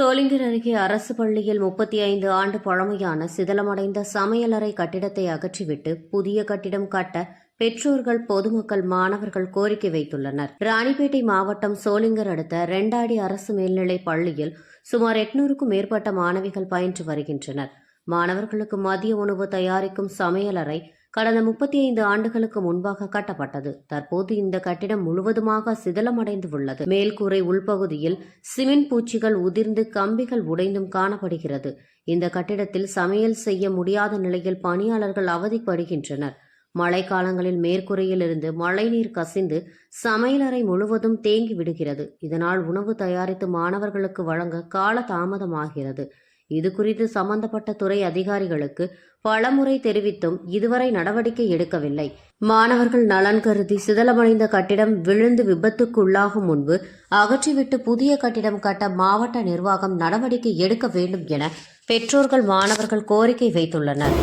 சோளிங்கர் அருகே அரசு பள்ளியில் முப்பத்தி ஐந்து ஆண்டு பழமையான சிதலமடைந்த சமையலறை கட்டிடத்தை அகற்றிவிட்டு புதிய கட்டிடம் கட்ட பெற்றோர்கள் பொதுமக்கள் மாணவர்கள் கோரிக்கை வைத்துள்ளனர். ராணிப்பேட்டை மாவட்டம் சோளிங்கர் அடுத்த ரெண்டாடி அரசு மேல்நிலைப் பள்ளியில் சுமார் எட்நூறுக்கும் மேற்பட்ட மாணவிகள் பயின்று வருகின்றனர். மாணவர்களுக்கு மதிய உணவு தயாரிக்கும் சமையலறை கடந்த முப்பத்தி ஐந்து ஆண்டுகளுக்கு முன்பாக கட்டப்பட்டது. தற்போது இந்த கட்டிடம் முழுவதுமாக சிதலமடைந்து உள்ளது மேல்கூரை உள்பகுதியில் சிமெண்ட் பூச்சிகள் உதிர்ந்து கம்பிகள் உடைந்தும் காணப்படுகிறது. இந்த கட்டிடத்தில் சமையல் செய்ய முடியாத நிலையில் பணியாளர்கள் அவதிப்படுகின்றனர். மழைக்காலங்களில் மேற்கூரையிலிருந்து மழைநீர் கசிந்து சமையலறை முழுவதும் தேங்கி விடுகிறது இதனால் உணவு தயாரித்து மாணவர்களுக்கு வழங்க கால தாமதமாகிறது இது குறித்து சம்பந்தப்பட்ட துறை அதிகாரிகளுக்கு பலமுறை தெரிவித்தும் இதுவரை நடவடிக்கை எடுக்கவில்லை. மாணவர்கள் நலன் கருதி சிதலமடைந்த கட்டிடம் விழுந்து விபத்துக்குள்ளாகும் முன்பு அகற்றிவிட்டு புதிய கட்டிடம் கட்ட மாவட்ட நிர்வாகம் நடவடிக்கை எடுக்க வேண்டும் என பெற்றோர்கள் மாணவர்கள் கோரிக்கை வைத்துள்ளனர்.